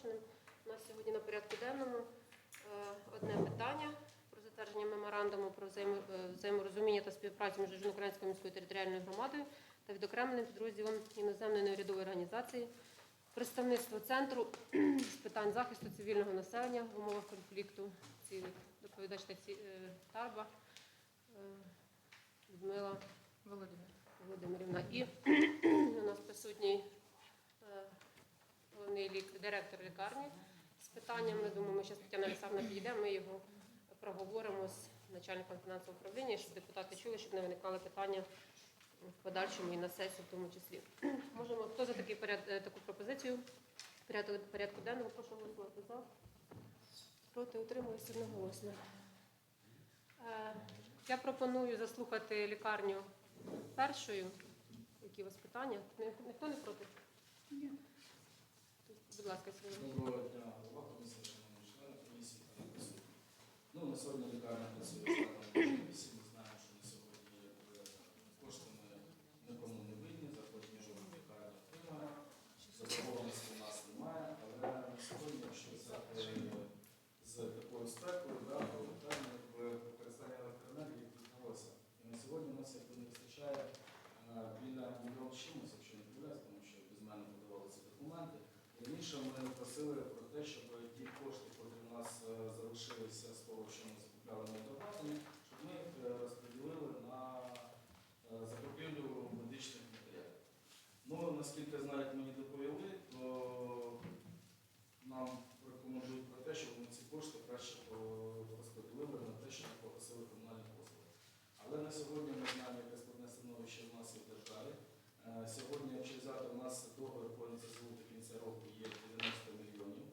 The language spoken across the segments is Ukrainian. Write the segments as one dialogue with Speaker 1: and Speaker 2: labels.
Speaker 1: оголошеним. У нас сьогодні на порядку денному е, одне питання про затвердження меморандуму про е, взаєморозуміння та співпрацю між Українською міською територіальною громадою та відокремленим підрозділом іноземної неурядової організації представництво центру з питань захисту цивільного населення в умовах конфлікту. Доповідач е, Тарба Людмила
Speaker 2: Володимир.
Speaker 1: Володимирівна. І у нас присутній головний лік, директор лікарні з питаннями. Думаю, ми зараз Тетяна Олександровна підійде, ми його проговоримо з начальником фінансового управління, щоб депутати чули, щоб не виникали питання в подальшому і на сесії в тому числі. Можемо, хто за такий поряд, е, таку пропозицію порядку, порядку денного, прошу голосувати за. Проти утримуюся одноголосно. Е, Я пропоную заслухати лікарню першою. Які у вас питання? Ні- Ніхто не проти?
Speaker 2: Ні.
Speaker 1: Будь ласка, сьогодні.
Speaker 3: Доброго дня, голова комісії, члени комісії. Ну, на сьогодні лікарня працює 7 Раніше ми просили про те, щоб ті кошти, які в нас е, залишилися з того, що ми закупляли на обладнання, щоб ми їх е, розподілили на е, закупівлю медичних матеріалів. Ну, наскільки знають, мені доповіли, то нам рекомендують про те, щоб ми ці кошти краще по- розподілили на те, щоб погасили комунальні послуги. Але на сьогодні ми знаємо, яке складне становище в нас є в державі. Е, Сьогодні, якщо взяти, у нас договір по НСЗУ до кінця року є 90 мільйонів.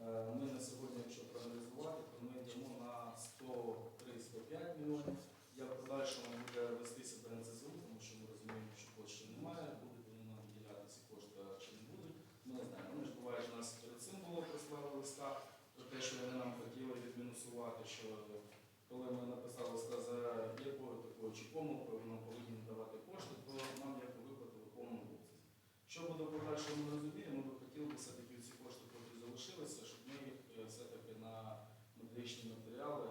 Speaker 3: Е, Ми на сьогодні, якщо проаналізувати, то ми йдемо на 103-105 мільйонів. Як в подальшому буде вестися до НСЗУ, тому що ми розуміємо, що коштів немає, будуть вони нам виділяти ці кошти а чи не будуть. Ми не знаємо. Вони ж буває, що нас перед цим було прислали листа про те, що вони нам хотіли відмінусувати, що коли ми написали листа за якою такою чи помилкою, нам повинні надавати кошти, то нам як виплатили в повному обсязі. Що буде в подальшому, ми розуміємо, ми б хотіли б все-таки ці кошти, які залишилися, щоб ми їх е, все-таки на медичні матеріали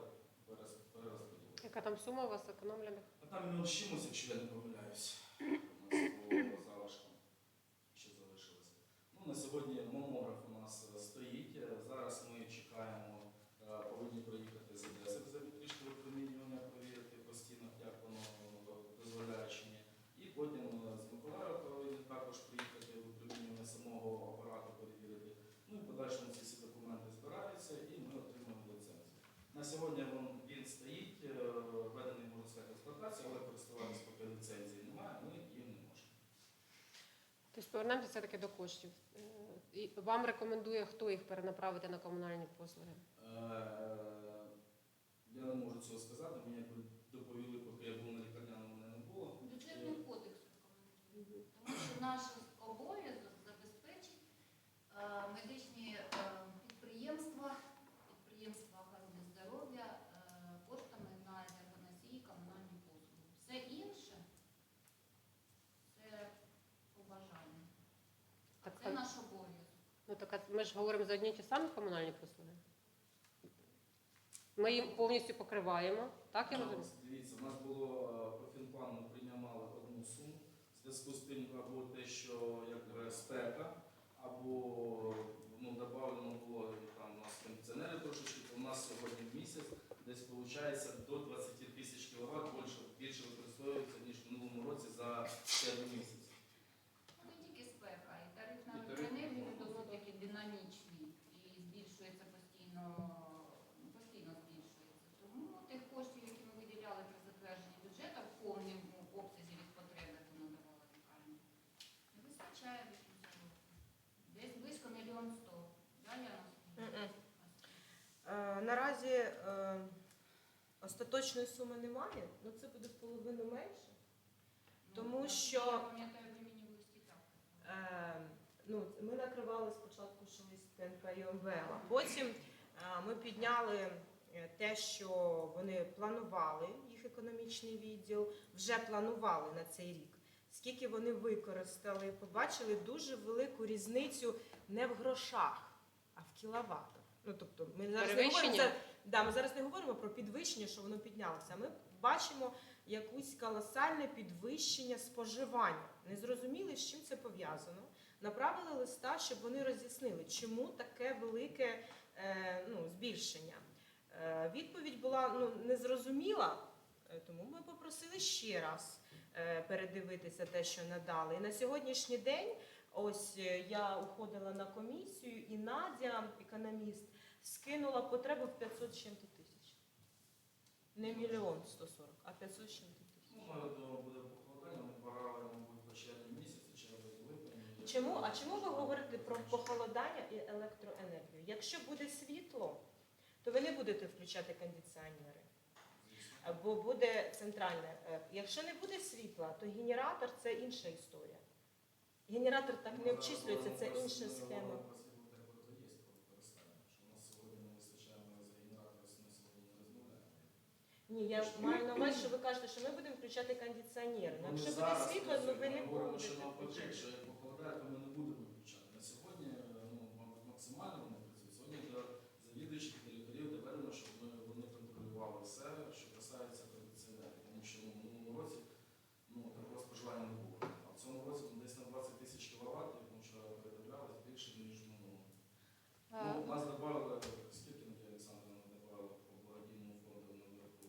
Speaker 3: перес- перерозподілили.
Speaker 1: Яка там сума у вас економлених?
Speaker 3: А там не чимось, якщо я не помиляюсь, у нас було залишком, ще залишилося. Ну, на сьогодні мамограф у нас е, стоїть. Е, Зараз ми чекаємо, е, повинні проїхати з Одеси за вітрішки випромінювання, перевірити по стінах, як воно е, дозволяє чи ні. І потім е, з Миколаєва повинні також приїхати випромінювання самого апарату перевірити. Ну і в подальшому ці всі документи збираються і ми отримуємо ліцензію. На сьогодні він, він стоїть, е, введений, можна сказати, в експлуатацію, але користуватися поки ліцензії немає, ми їм не можемо.
Speaker 1: Повернемося все-таки до коштів. Е, І вам рекомендує, хто їх перенаправити на комунальні послуги?
Speaker 3: Е, Я не можу цього сказати, мені якби доповіли, поки я був на лікарняному, мене не було.
Speaker 4: Бюджетний кодекс рекомендує. Тому що наш обов'язок забезпечить е, медичні е, підприємства, підприємства охорони здоров'я е, коштами на енергоносії комунальні послуги. Все інше це побажання. А
Speaker 1: Так,
Speaker 4: це
Speaker 1: а-
Speaker 4: наш обов'язок.
Speaker 1: Ну так ми ж говоримо за одні ті самі комунальні послуги. Ми їм повністю покриваємо, так я розумію?
Speaker 3: Дивіться, у нас було е, по фінплану приймали одну суму. В зв'язку з тим, або те, що як спека, або ну, додавлено було там у нас кондиціонери трошечки, то у нас сьогодні в місяць десь виходить до 20 тисяч кВт більше, більше використовується, ніж в минулому році за 7 місяць.
Speaker 4: Ну, не тільки спека, і тариф на
Speaker 3: І тариф.
Speaker 4: електроенергію досить таки динамічний і збільшується постійно, ну, постійно збільшується. Тому тих коштів, які ми виділяли при затвердженні бюджету в повному обсязі від потреби, яку надавала лікарня, не вистачає до кінця року. Десь близько мільйон сто. Да, Яна?
Speaker 2: Мгм. Е, Наразі е, остаточної суми немає, але це буде в половину менше. Тому
Speaker 4: Ну,
Speaker 2: що-
Speaker 4: так. казали.
Speaker 2: Е, ну, ми накривали спочатку шелест ТНК і ОМВЛ, а потім е, ми підняли те, що вони планували, їх економічний відділ, вже планували на цей рік. Скільки вони використали, побачили дуже велику різницю не в грошах, а в кіловатах. Ну тобто, ми зараз не говоримо за да, ми зараз не говоримо про підвищення, що воно піднялося. Ми бачимо якусь колосальне підвищення споживання. Не зрозуміли, з чим це пов'язано. Направили листа, щоб вони роз'яснили, чому таке велике е, ну, збільшення. Е, відповідь була ну, незрозуміла, е, тому ми попросили ще раз е, передивитися те, що надали. І на сьогоднішній день, ось е, я уходила на комісію, і Надя, економіст, скинула потребу в 500 чим-то тисяч. Не мільйон 140, а 500 з чим-то тисяч.
Speaker 3: Ну, ми думаю, буде похолодання, ми мабуть, по червні місяці, червень, липень.
Speaker 2: Чому? А чому ви говорите про похолодання і електроенергію? Якщо буде світло, то ви не будете включати кондиціонери. Бо буде центральне. е, Якщо не буде світла, то генератор це інша історія. Генератор так не обчислюється, це інша схема. Ні, я маю на увазі, що ви кажете, що ми будемо включати кондиціонер. Ну, якщо буде
Speaker 3: зараз
Speaker 2: світло, то ви не
Speaker 3: працюють. Говоримо, що
Speaker 2: будете
Speaker 3: навпаки, якщо як похолодає, то ми не будемо включати. На сьогодні, е, ну, мабуть, максимально вони працюють. Сьогодні до завідуючих директорів доведено, щоб ми, вони контролювали все, що касається кондиціонерів. Тому що ну, в минулому році ну, такого споживання не було. А в цьому році ну, десь на 20 тисяч кВт, тому що передивлялось більше, ніж в минулому. Ну,
Speaker 1: Е,
Speaker 3: у нас додали, скільки Надія Олександровна додавала по благодійному фонду наверху?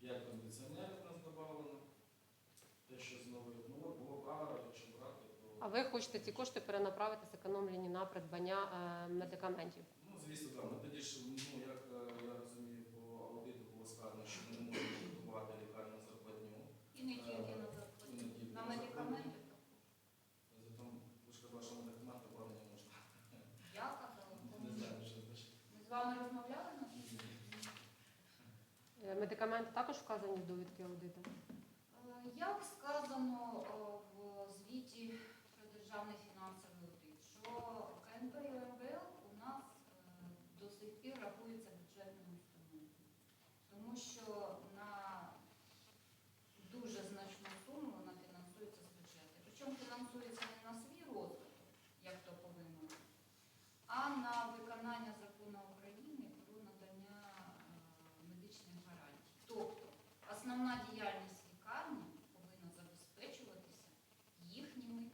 Speaker 3: П'ять кондиціонерів у нас додавано. Те, що знову ну, от було багато, якщо брати, то
Speaker 1: А ви хочете ці кошти перенаправити зекономлені на придбання е, медикаментів?
Speaker 3: ну звісно, так. Ми тоді ж, ну як е, я розумію, по аудиту було сказано, що ми не можемо купувати лікарню зарплатню.
Speaker 4: І не тільки на зарплаті. На медикаменти.
Speaker 3: Ви ж казали, що медикаменти плати не можна.
Speaker 4: Я казала,
Speaker 3: Не знаю, що значить.
Speaker 4: ми з вами розмовляли на?
Speaker 1: Е, Медикаменти також вказані в довідки аудиту?
Speaker 4: Е, Як сказано е, в звіті державний фінансовий аудит, що КНП і ОМВЛ у нас е, до сих пір рахується бюджетними установами. тому що на дуже значну суму вона фінансується з бюджету. Причому фінансується не на свій розвиток, як то повинно бути, а на виконання закону України про надання е, медичних гарантій. Тобто основна діяльність лікарні повинна забезпечуватися їхніми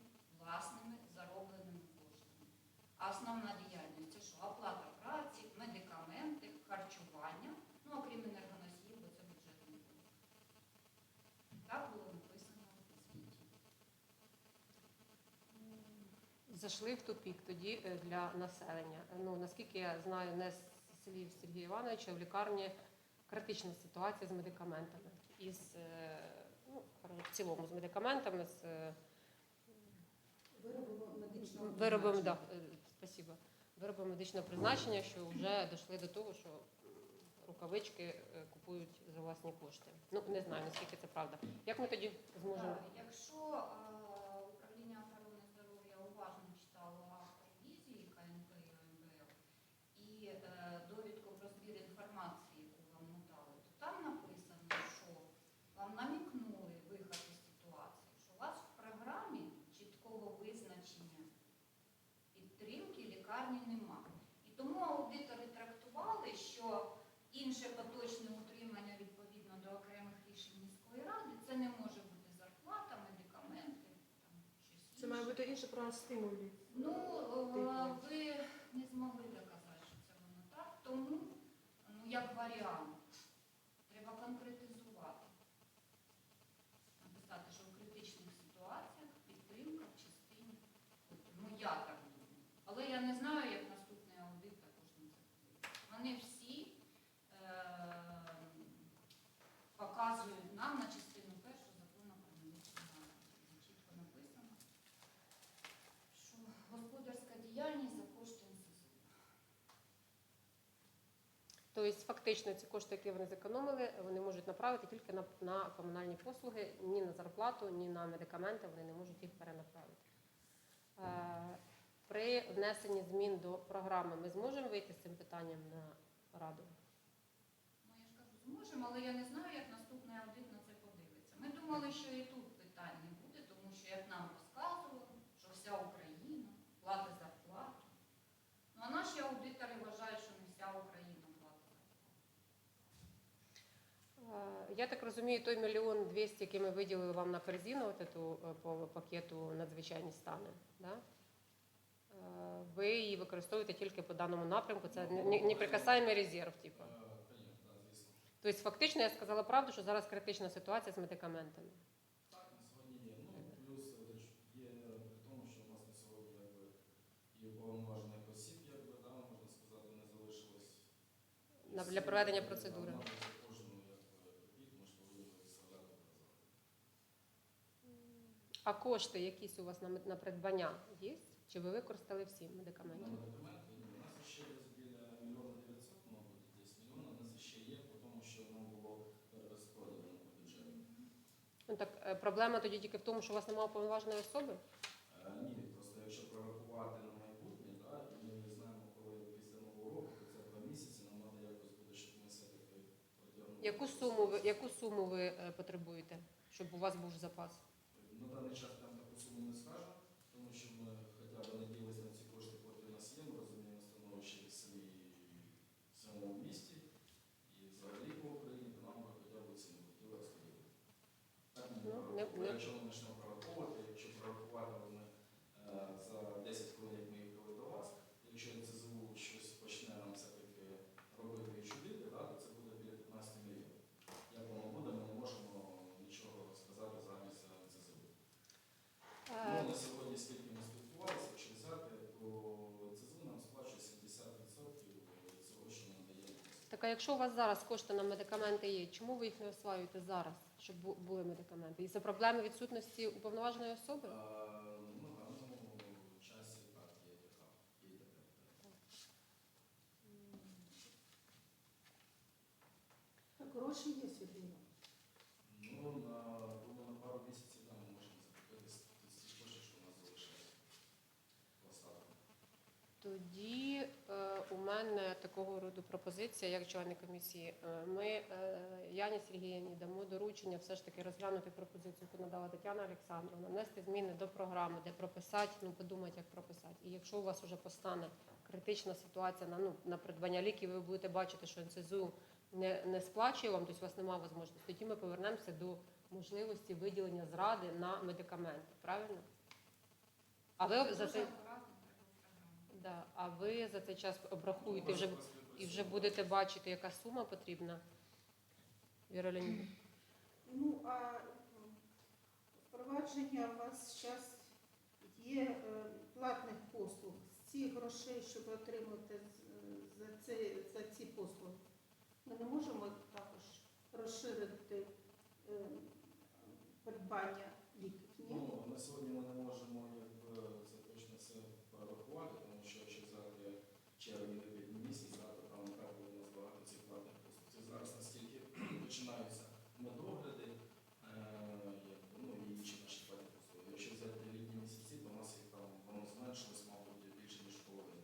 Speaker 4: власними заробленими коштами. А основна діяльність це що? Оплата праці, медикаменти, харчування, ну окрім енергоносіїв, бо це бюджетний кошт. Так було написано в звіті.
Speaker 1: Зайшли в тупік тоді е, для населення. Ну наскільки я знаю, не з слів Сергія Івановича в лікарні критична ситуація з медикаментами. Із е, ну, в цілому з медикаментами, з е, виробами, да, е, спасибо. Вироби медичного призначення, що вже дійшли до того, що рукавички купують за власні кошти. Ну не знаю наскільки це правда. Як ми тоді зможемо?
Speaker 4: Якщо е, управління охорони здоров'я уважно читало ревізії КНП і ОМВЛ і е, довідку про збір інформації, яку вам надали, то там написано, що вам намікнули вихід із ситуації, що у вас в програмі чіткого визначення підтримки лікарні немає. І тому аудитори трактували, що інше поточне утримання відповідно до окремих рішень міської ради це не може бути зарплата, медикаменти, там щось Інше.
Speaker 2: бути інше.
Speaker 4: Ну, е,
Speaker 2: Типу.
Speaker 4: ви не змогли доказати, що це воно так, тому, ну, як варіант, треба конкретизувати. Написати, що в критичних ситуаціях підтримка в частині. Ну, я так думаю. Але я не знаю, як наступний аудит також на це подивиться. Вони всі е, показують нам на частину першу закону про медичну галузь, де чітко написано, що господарська діяльність за кошти НСЗУ.
Speaker 1: Тобто фактично ці кошти, які вони зекономили, вони можуть направити тільки на, на комунальні послуги, ні на зарплату, ні на медикаменти, вони не можуть їх перенаправити. Е, При внесенні змін до програми ми зможемо вийти з цим питанням на раду?
Speaker 4: Ну, я ж кажу, зможемо, але я не знаю, як наступний аудит на це подивиться. Ми думали, що і тут питань не буде, тому що як нам розказували, що вся Україна платить зарплату. Ну
Speaker 1: Я так розумію, той мільйон двісті, який ми виділили вам на корзину, от эту, е, по пакету надзвичайні стани, да? Е, ви її використовуєте тільки по даному напрямку. Це не- не- неприкасаємий резерв, типу.
Speaker 3: Е.
Speaker 1: Тобто, фактично, я сказала правду, що зараз критична ситуація з медикаментами.
Speaker 3: Так, на сьогодні є. Ну, плюс є при тому, що у нас на сьогодні якби, і уповноважених осіб, якби, да, можна сказати, не залишилось.
Speaker 1: Для проведення процедури.
Speaker 3: Да, мабуть, за кожну якби, копійку ми ж повинні виставляти показати.
Speaker 1: А кошти якісь у вас на, на придбання є? Чи ви використали всі медикаменти?
Speaker 3: медикаменти у нас ще десь біля мільйона 900, мабуть, десь мільйона, у нас ще є, тому що нам було перерозпродано по бюджету.
Speaker 1: Ну так е, проблема тоді тільки в тому, що у вас немає уповноваженої особи.
Speaker 3: Е, Ні, просто якщо прорахувати на майбутнє, да, і ми не знаємо, коли після нового року, то це два місяці, нам треба якось буде, щоб ми все-таки протягнули.
Speaker 1: Яку суму ви яку суму ви е, потребуєте, щоб у вас був запас?
Speaker 3: На даний час прям таку суму не скажемо, тому що ми хоча б надіялися на ці кошти, поки у нас є, ми розуміємо становище в селі в самому місті і взагалі по Україні, то нам би хоча б ці не хотіли розподілити. Так ми
Speaker 1: Ну,
Speaker 3: прораховували.
Speaker 1: не- не-
Speaker 3: Якщо ми почнемо прораховувати, якщо прорахувати ми е, за 10 хвилин, як ми їхали до вас, якщо НЦЗУ щось почне нам все-таки робити і чудити, да, то це буде біля 15 мільйонів. Як воно буде, ми не можемо нічого сказати зараз за НЦЗУ.
Speaker 1: Е,
Speaker 3: Ну, на сьогодні, скільки ми спілкувалися, якщо взяти, то ЦЗУ нам сплачує 70% від цього, що нам дає.
Speaker 1: Так а якщо у вас зараз кошти на медикаменти є, чому ви їх не осваюєте зараз, щоб бу- були медикаменти? І це проблеми відсутності уповноваженої особи?
Speaker 3: Ну, на даному часі так, є така, є таке. так.
Speaker 5: Так, гроші є, Світлана.
Speaker 3: Ну, на, думаю, на пару місяців да, ми можемо закупитися ті кошти, що у нас залишається. в остатку.
Speaker 1: Тоді е, у мене такого роду пропозиція, як члени комісії. Е, Ми е, Яні Сергіївні дамо доручення все ж таки розглянути пропозицію, яку надала Тетяна Олександрівна, внести зміни до програми, де прописати, ну подумати, як прописати. І якщо у вас вже постане критична ситуація на ну на придбання ліків, ви будете бачити, що НСЗУ не, не сплачує вам, тобто у вас немає можливості, тоді ми повернемося до можливості виділення зради на медикаменти. Правильно? А ви за цей Да, а ви за цей час обрахуєте вже і вже будете бачити, яка сума потрібна. Віра Леонідівна.
Speaker 5: Ну, а впровадження у вас зараз є е, платних послуг. З цих грошей, щоб отримати з- за, це, за ці послуги, ми не можемо також розширити е, придбання ліків. Ні?
Speaker 3: Ну, на сьогодні ми не можемо якби, це точно все прорахувати, тому що якщо взяти червень липень місяць, да, то там направду у нас багато цих платних послуг. Це зараз настільки починаються медогляди, е, якби, ну і інші наші платні послуги. Якщо взяти літні місяці, то у нас їх там воно зменшилось, мабуть, більше ніж половину.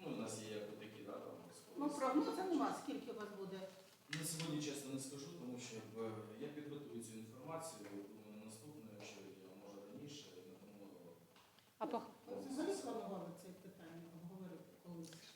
Speaker 3: Ну, у нас є як такі, да, там розходи.
Speaker 5: Ну, прогнозу нема, скільки у вас буде.
Speaker 3: На сьогодні чесно не скажу, тому що якби, я підготую цю інформацію, думаю, на наступне, якщо я може раніше, на тому
Speaker 1: А по
Speaker 5: Ви Взагалі планували це питання обговорити колись.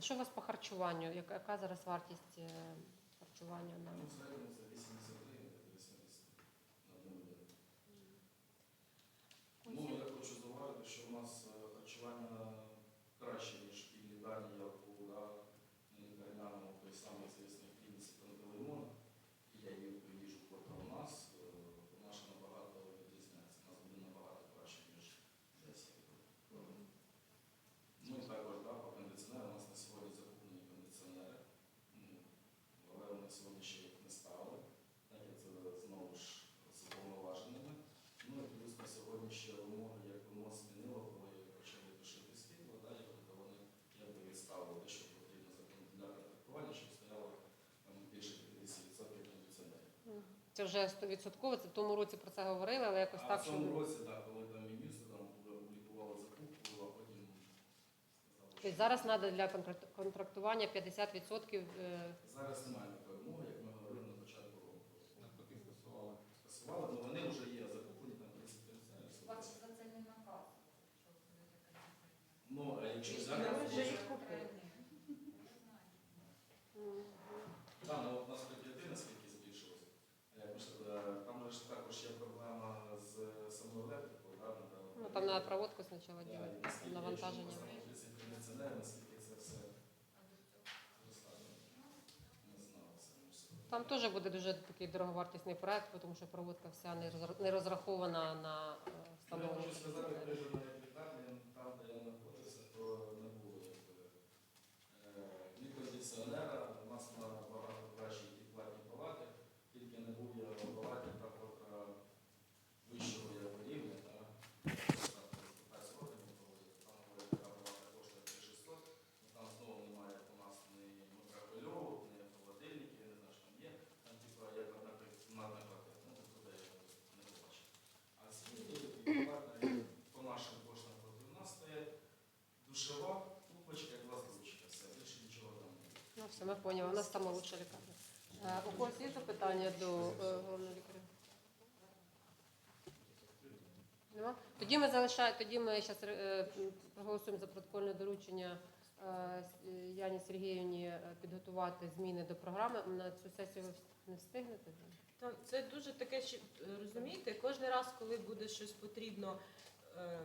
Speaker 3: Що
Speaker 1: у вас по харчуванню? Яка, яка зараз вартість е, харчування на
Speaker 3: в це 80 гривень, це 80 на одну людину. Ну, я хочу зауважити, що у нас е, харчування краще, ніж і в лікарні Ярку, да, на лікарняному, той самий звісний клініці Пантелеймон. І я їв ту їжу, котра у нас, е, наша набагато відрізняється. У нас буде набагато краще, ніж десь. Ну і також, да, по кондиціонеру, у нас на сьогодні закуплені кондиціонери. Ну, але вони сьогодні ще їх не ставили, так як це знову ж з уповноваженими. Ну і плюс на сьогодні ще вимоги, як воно змінило, коли почали тушити світло, да, і тобто вони, як
Speaker 1: Це вже 100%, це в тому році про це говорили, але якось
Speaker 3: А
Speaker 1: так,
Speaker 3: в
Speaker 1: що
Speaker 3: цьому році, так, коли там міністр там опублікували закупку, а потім
Speaker 1: Тобто зараз треба для контракт- контрактування 50% е,
Speaker 3: зараз немає такої вимоги, як ми говорили на початку року.
Speaker 6: Навпаки скасували.
Speaker 3: Скасували, але вони вже є закуплені там 30
Speaker 4: Бачиш, за це не наказ. що.
Speaker 3: Ну, а якщо
Speaker 4: Чи
Speaker 3: взяти,
Speaker 2: ми
Speaker 3: то
Speaker 2: вже
Speaker 3: вже-
Speaker 2: їх купили.
Speaker 1: м,
Speaker 3: Так, ну от у нас кредити наскільки збільшилось. Е, ми ж, е, Там же ж також є проблема з самою електрикою, да, надо-
Speaker 1: ну, там треба проводку спочатку робити, навантаження.
Speaker 3: якщо поставити 30 наскільки це все достатньо. Не знали самі собі.
Speaker 1: Там теж буде дуже такий дороговартісний проект, тому що проводка вся не розра- не розрахована на е,
Speaker 3: Ну,
Speaker 1: встановлення.
Speaker 3: хочу сказати, при живій лікарні, там, де я знаходився, то не було якби, е, ні кондиціонера, у нас набагато кращі ті платні палати, тільки не був я в палаті, та котра вищого якби, рівня, та, там 15 років ми проводили, там говорять, така палата коштує 3600, ну, там знову немає як у нас ні мікрохвильовок, ні холодильників, я не знаю, що там є, там типу як одна кімнатна квартира, ну, туди я не побачив. А світло приватне по нашим коштам проти нас стоять душова, купочка і два зручка. Все, більше нічого там немає.
Speaker 1: Ну, все, ми поняли. У нас саме лучша лікарня. Е, У когось є запитання до е, головного лікаря? Тоді ми залишаємо, тоді ми зараз проголосуємо за протокольне доручення е, е, Яні Сергіївні е, підготувати зміни до програми. На цю сесію ви не встигнете?
Speaker 2: Там це дуже таке, що е, розумієте, кожен раз, коли буде щось потрібно е,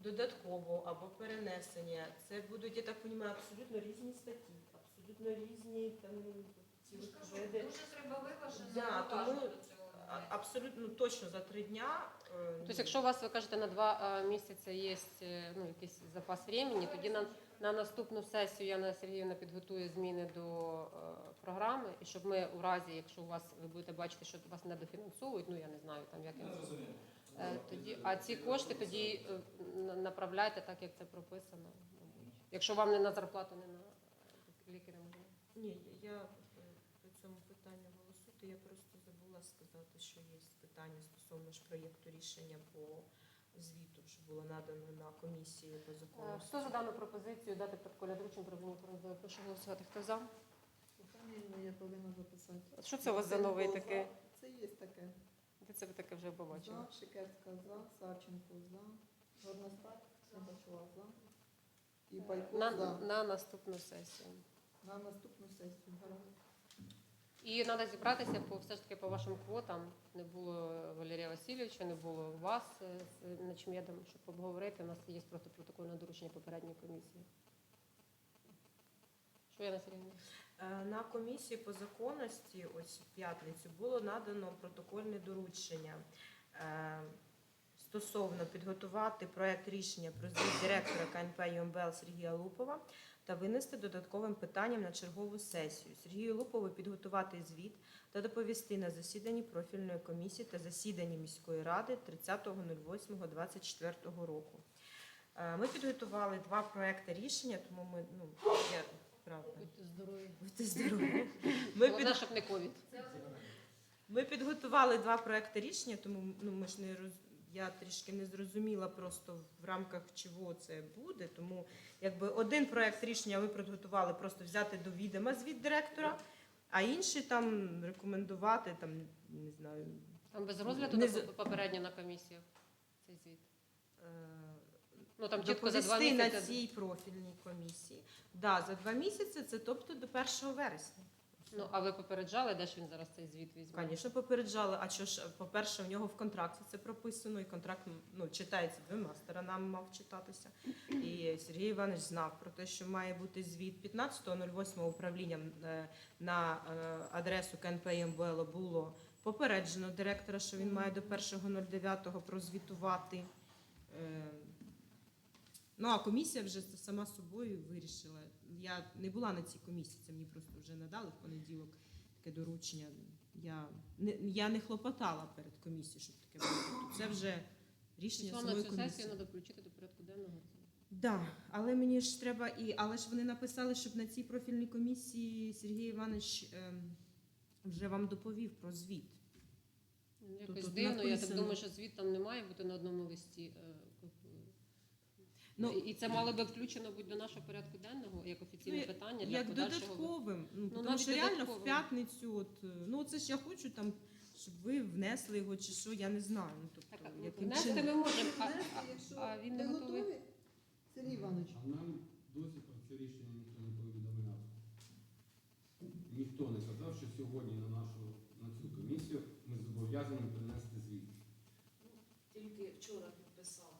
Speaker 2: додатково або перенесення, це будуть, я так розумію, абсолютно різні статті, абсолютно різні там ці
Speaker 4: Ну,
Speaker 2: види.
Speaker 4: Дуже треба виважено
Speaker 2: Да,
Speaker 4: уважно
Speaker 2: тому,
Speaker 4: до цього.
Speaker 2: А- Абсолютно ну, точно за три дня. е,
Speaker 1: Тобто, якщо у вас, ви кажете, на два е, місяці є е, ну, якийсь запас времени, тоді на, на наступну сесію Яна Сергіївна підготує зміни до е, програми, і щоб ми у разі, якщо у вас ви будете бачити, що вас недофінансовують, ну я не знаю там як
Speaker 3: Я зрозумів.
Speaker 1: Е, Тоді, а ці кошти тоді е, на- направляйте так, як це прописано, мабуть. Якщо вам не на зарплату, не на е, лікаря.
Speaker 2: Ні, я е, по цьому питанню голосувати. Я просто забула сказати, що є питання стосовно ж проєкту рішення по звіту, що було надано на комісії по
Speaker 1: Е,
Speaker 2: закону.
Speaker 1: Хто за дану пропозицію дати протокольне доручення про прийняття Прошу голосувати. Хто за?
Speaker 7: Фамілію я повинна записати.
Speaker 1: Що це у вас за новий таке?
Speaker 7: Це є таке.
Speaker 1: Де це ви таке вже побачили?
Speaker 7: За, Шикерська за, Савченко за, Горностай, Слобачова за. І Байко
Speaker 1: На,
Speaker 7: за.
Speaker 1: на наступну сесію.
Speaker 7: На наступну сесію.
Speaker 1: І треба зібратися по все ж таки по вашим квотам. Не було Валерія Васильовича, не було вас е, з начмедом, щоб обговорити. У нас є просто протокольне доручення попередньої комісії. Що я на Сергійовна?
Speaker 2: Е, На комісії по законності, ось в п'ятницю, було надано протокольне доручення е, стосовно підготувати проект рішення про звіт директора КНП ЮМБЛ Сергія Лупова та винести додатковим питанням на чергову сесію. Сергію Лупову підготувати звіт та доповісти на засіданні профільної комісії та засіданні міської ради 30.08.24 року. Е, Ми підготували два проекти рішення, тому ми ну я правда.
Speaker 1: Будьте здорові.
Speaker 2: Будьте здорові. Ми,
Speaker 1: Головне,
Speaker 2: під,
Speaker 1: щоб не ковід.
Speaker 2: ми підготували два проекти рішення, тому ну, ми ж не роз, я трішки не зрозуміла просто в рамках чого це буде. Тому якби один проект рішення ми підготували просто взяти до відома звіт директора, а інший там рекомендувати, там, не знаю.
Speaker 1: Там без розгляду
Speaker 2: Не
Speaker 1: попередньо на комісію цей звіт.
Speaker 2: е,
Speaker 1: Ну там чітко за два
Speaker 2: доповісти на цій профільній комісії. Да, за два місяці це тобто до 1 вересня.
Speaker 1: Ну а ви попереджали, де ж він зараз цей звіт візьме?
Speaker 2: Звісно, попереджали. А що ж, по-перше, в нього в контракті це прописано, і контракт ну, читається двома сторонами, мав читатися. І Сергій Іванович знав про те, що має бути звіт 15.08 управлінням е, на е, адресу КНП було попереджено директора, що він має до 1.09 прозвітувати. Ну, а комісія вже сама собою вирішила. Я не була на цій комісії, це мені просто вже надали в понеділок таке доручення. Я не, я не хлопотала перед комісією, щоб таке було. Тобто Це вже рішення
Speaker 1: Вам
Speaker 2: самої комісії.
Speaker 1: сесію треба включити до порядку денного.
Speaker 2: Да, але мені ж треба і але ж вони написали, щоб на цій профільній комісії Сергій Іванович ем, вже вам доповів про звіт.
Speaker 1: Ну, Якось
Speaker 2: тут
Speaker 1: дивно, я так
Speaker 2: написано.
Speaker 1: думаю, що звіт там не має бути на одному листі. е,
Speaker 2: Ну,
Speaker 1: і це мало би включено бути до нашого порядку денного як офіційне
Speaker 2: Ну,
Speaker 1: питання для
Speaker 2: Як
Speaker 1: подальшого.
Speaker 2: додатковим. Ну, тому
Speaker 1: навіть
Speaker 2: що реально в п'ятницю, от, е, ну це ж я хочу там, щоб ви внесли його чи що, я не знаю. Ну, тобто,
Speaker 1: Так, ну,
Speaker 2: яким
Speaker 1: внести
Speaker 2: чином.
Speaker 1: ми можемо, а, а, а він не
Speaker 7: ви
Speaker 1: готовий.
Speaker 7: Сергій Іванович.
Speaker 6: А нам досі про це рішення ніхто не повідомляв. Ніхто не казав, що сьогодні на нашу на цю комісію ми зобов'язані принести звіт.
Speaker 8: Тільки вчора підписав.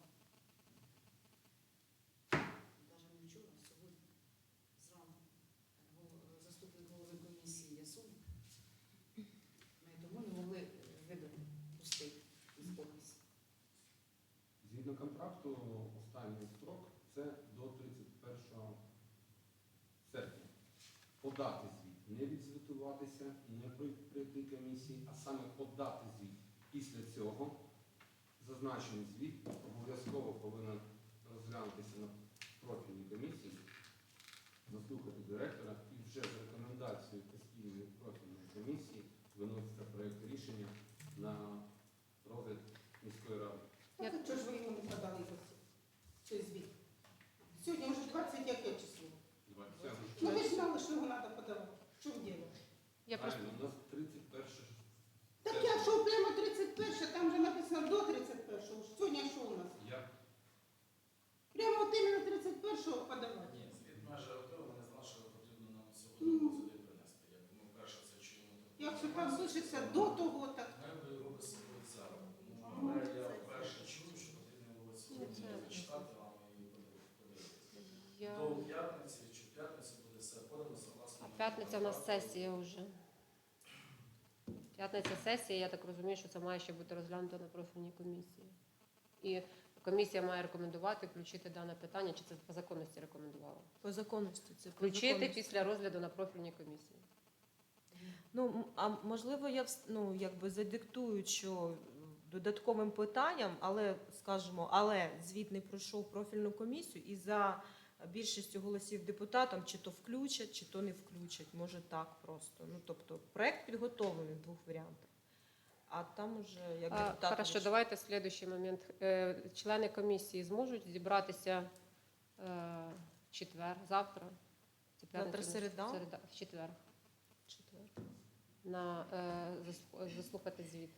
Speaker 8: Навіть не вчора, а сьогодні. Зранку. Гол- Заступник голови комісії Ясун. Ми тому не могли е, видати пустий із комісії.
Speaker 6: Згідно контракту, останній строк це до 31 серпня. Подати звіт, не відзвітуватися, не прийти комісії, а саме подати звіт. Після цього зазначений звіт обов'язково повинен розглянутися на профільній комісії, заслухати директора і вже за рекомендацією постійної профільної комісії виноситься проєкт рішення на розгляд міської ради.
Speaker 1: Я-
Speaker 5: Так, чого ж ви не подали його цей звіт? Сьогодні вже 20 яке число? Ну ви ж знали, що його треба подавати. В чому діло?
Speaker 1: Я просто
Speaker 6: Правильно, у нас 31
Speaker 5: Так якщо прямо 31, там вже написано до 31. Сьогодні що у нас?
Speaker 6: Я
Speaker 5: Прямо от іменно 31 подавати.
Speaker 3: Ні, звіт майже готовий, не знав, що потрібно нам сьогодні було сюди принести. Якби ми вперше це чуємо.
Speaker 5: Якщо там пишеться до того, так
Speaker 3: Ми його висипали зараз. Ну, але я вперше чую, що потрібно було сьогодні
Speaker 1: Ну, це-
Speaker 3: зачитати вам і подивитися.
Speaker 1: я...
Speaker 3: До п'ятниці, чи в п'ятницю буде все подано, согласно.
Speaker 1: А п'ятниця у нас сесія вже. П'ятниця сесія, я так розумію, що це має ще бути розглянуто на профільній комісії. І комісія має рекомендувати включити дане питання, чи це по законності рекомендувала?
Speaker 2: По законності це по
Speaker 1: Включити
Speaker 2: законності.
Speaker 1: після розгляду на профільній комісії.
Speaker 2: Ну, а можливо, я вс- ну, якби задиктую, що додатковим питанням, але скажімо, але звіт не пройшов профільну комісію і за більшістю голосів депутатам чи то включать, чи то не включать. Може так просто. Ну тобто проект підготовлений в двох варіантах. А там уже як
Speaker 1: А,
Speaker 2: депутати.
Speaker 1: Хорошо,
Speaker 2: вирішать.
Speaker 1: давайте слідуючий момент. Е, Члени комісії зможуть зібратися е, в четвер, завтра.
Speaker 2: Завтра середа?
Speaker 1: середа, в четвер.
Speaker 2: Четвер.
Speaker 1: на е, заслухати звіт.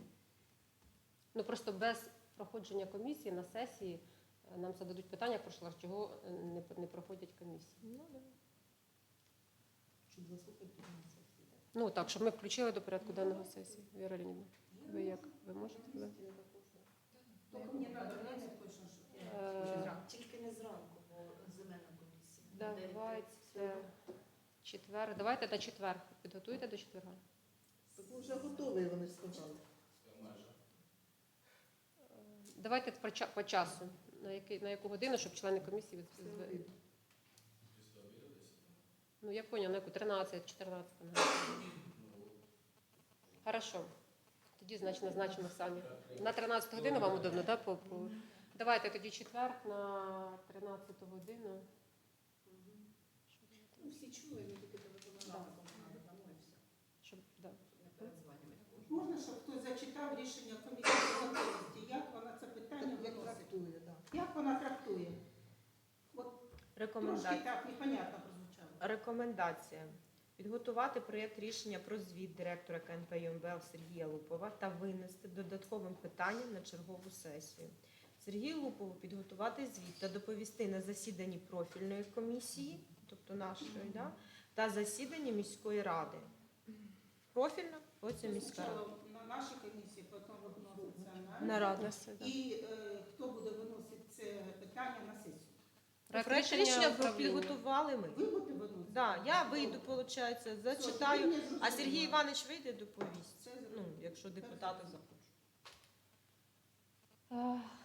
Speaker 1: Ну просто без проходження комісії на сесії нам зададуть питання, пройшла, чого е, не, не проходять комісії.
Speaker 2: Ну, да.
Speaker 8: Щоб заслухати сесії.
Speaker 1: Ну так, щоб ми включили до порядку денного сесії. Віра Леонідовна, ви як? Ви можете? Ви?
Speaker 5: Тільки що
Speaker 1: Е,
Speaker 8: Тільки не зранку, бо земельна комісія.
Speaker 1: Давайте четвер. Давайте на четвер. Підготуйте до четверга.
Speaker 7: Так ви вже готові, вони сказали.
Speaker 3: Майже.
Speaker 1: Е, Давайте по часу. На, який, на яку годину, щоб члени комісії від. Ну, я поняла, на яку 13, 14.
Speaker 3: Ну,
Speaker 1: Хорошо. Тоді, значить, назначимо самі. На 13 годину вам удобно, так? По, по... Давайте тоді четвер на 13 годину.
Speaker 8: Ну, всі чули, ми тільки телефонувати треба, тому і все.
Speaker 1: Щоб, да.
Speaker 8: Не передзванювати.
Speaker 5: Можна, щоб хтось зачитав рішення комісії законності, як вона це питання
Speaker 7: Так як
Speaker 5: виносить?
Speaker 7: трактує, так.
Speaker 5: Як вона трактує? От трошки
Speaker 2: Рекомендація.
Speaker 5: так непонятно прозвучало.
Speaker 2: Рекомендація. Підготувати проєкт рішення про звіт директора КНП ЮМВЛ Сергія Лупова та винести додатковим питанням на чергову сесію. Сергію Лупову підготувати звіт та доповісти на засіданні профільної комісії, тобто нашої, да, та засіданні міської ради. Профільна, потім міська рада.
Speaker 5: На нашій комісії, потім на
Speaker 2: На раду.
Speaker 1: На все, да.
Speaker 5: І е, хто буде виносити питання на сесію?
Speaker 2: Проєкт рішення підготували ми.
Speaker 5: Ви будете?
Speaker 2: Да, я вийду, виходить, зачитаю, а. Сергій Іванович вийде доповість.
Speaker 5: Це
Speaker 2: Ну, якщо депутати захочуть.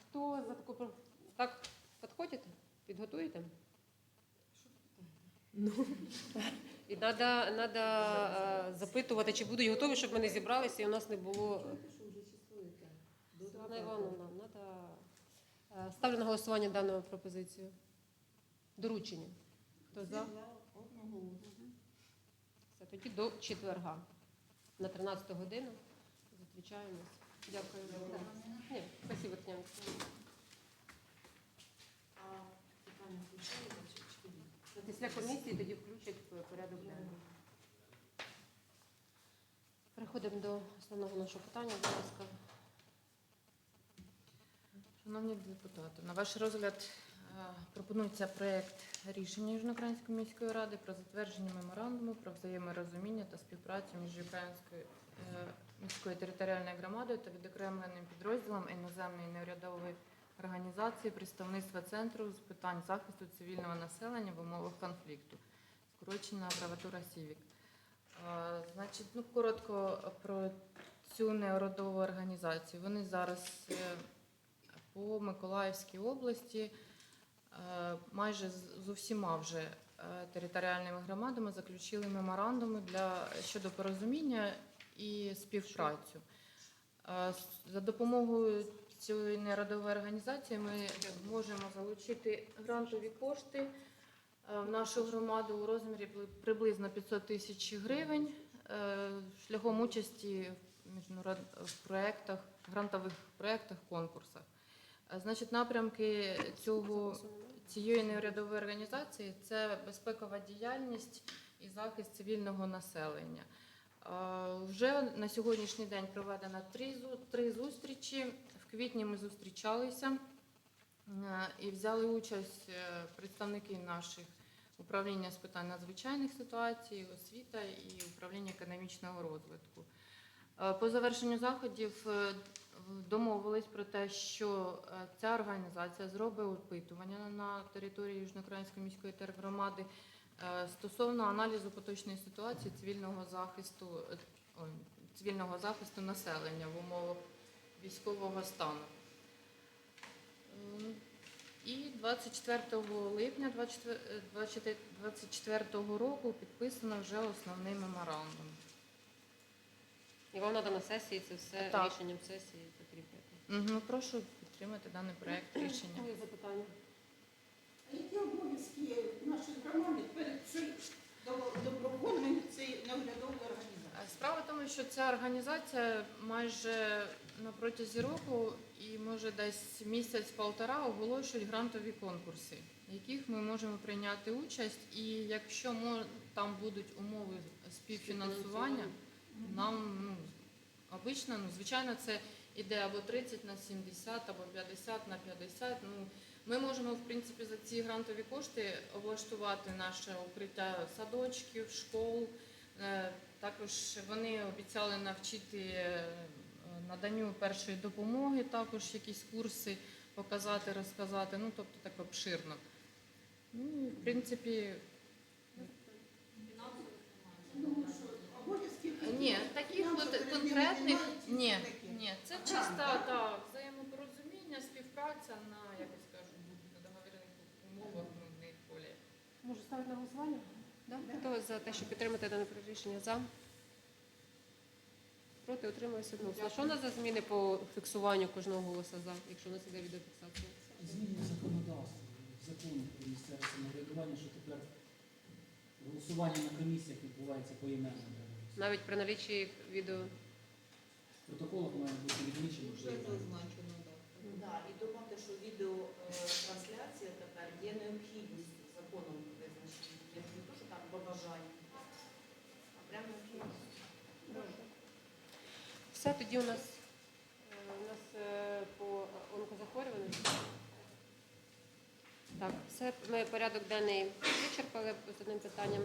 Speaker 1: Хто за таку... про- Так, підходите? Підготуєте?
Speaker 2: Ну.
Speaker 1: І треба надо, запитувати, чи будуть готові, щоб ми не зібралися і у нас не було...
Speaker 7: Пишу вже число яке.
Speaker 1: Світлана Івановна, надо... Ставлю на голосування дану пропозицію. Доручення. Хто за? Все, тоді до четверга на 13 годину зустрічаємось. Дякую. Ні, спасибо, Тетяна. Після комісії тоді включать в порядок денний. Переходимо до основного нашого питання, будь ласка.
Speaker 9: Шановні депутати, на ваш розгляд е, пропонується проект рішення Южноукраїнської міської ради про затвердження меморандуму про взаєморозуміння та співпрацю між Українською е, міською територіальною громадою та відокремленим підрозділом іноземної неурядової організації представництва центру з питань захисту цивільного населення в умовах конфлікту, скорочена абревіатура СІВІК. Е, Значить, ну коротко про цю неурядову організацію. Вони зараз по Миколаївській області е, майже з усіма вже е, територіальними громадами заключили меморандуми для щодо порозуміння і співпрацю. Е, За допомогою цієї нерадової організації ми можемо залучити грантові кошти в нашу громаду у розмірі приблизно 500 тисяч гривень шляхом участі в проєктах, грантових проєктах, конкурсах. Е, Значить, напрямки цього цієї неурядової організації це безпекова діяльність і захист цивільного населення. Е, Вже на сьогоднішній день проведено три, три зустрічі. В квітні ми зустрічалися е, і взяли участь представники наших управління з питань надзвичайних ситуацій, освіта і управління економічного розвитку. По завершенню заходів домовились про те, що е, ця організація зробить опитування на території Южноукраїнської міської тергромади е, стосовно аналізу поточної ситуації цивільного захисту е, цивільного захисту населення в умовах військового стану. І 24 липня 2024 року підписано вже основний меморандум.
Speaker 1: І вам треба на сесії це все
Speaker 9: Так.
Speaker 1: рішенням сесії закріпити.
Speaker 9: Мгм, Прошу підтримати даний проект рішення.
Speaker 1: Є запитання?
Speaker 5: А які обов'язки нашої громади перед цим добровольною цієї неоглядової організації?
Speaker 9: Е, Справа в тому, що ця організація майже на протязі року і може десь місяць-полтора оголошують грантові конкурси, в яких ми можемо прийняти участь. І якщо мо- там будуть умови співфінансування, нам ну, обично, ну, звичайно, це іде або 30 на 70, або 50 на 50. Ну, ми можемо, в принципі, за ці грантові кошти облаштувати наше укриття садочків, школ. Е, Також вони обіцяли навчити е, наданню першої допомоги, також якісь курси показати, розказати. Ну, тобто так обширно. Ну, в принципі,
Speaker 5: Ну, що обов'язки
Speaker 9: ні, таких от конкретних ні, ні, це чиста та взаємопорозуміння, співпраця на, як я скажу, на договірних умовах, ну, не полі.
Speaker 1: Можу ставити на голосування? Да?
Speaker 5: Да.
Speaker 1: Хто за те, щоб підтримати дане рішення? За? Проти утримуюся одноголосно. Що у нас за зміни по фіксуванню кожного голосу за, якщо у нас іде відеофіксація?
Speaker 3: Зміни в законодавстві, в законі про місцеве самоврядування, що тепер голосування на комісіях відбувається поіменно.
Speaker 1: Навіть при налічі відео.
Speaker 3: В протоколах має бути відмічено, що є.
Speaker 2: зазначено, так.
Speaker 8: Да, і добавте, що відеотрансляція тепер є необхідністю законом визначена. Я не то, що там побажання, а прямо необхідність.
Speaker 1: Все, тоді у нас, е, у нас е, по онкозахворюванню. Так, все, ми порядок денний вичерпали з одним питанням.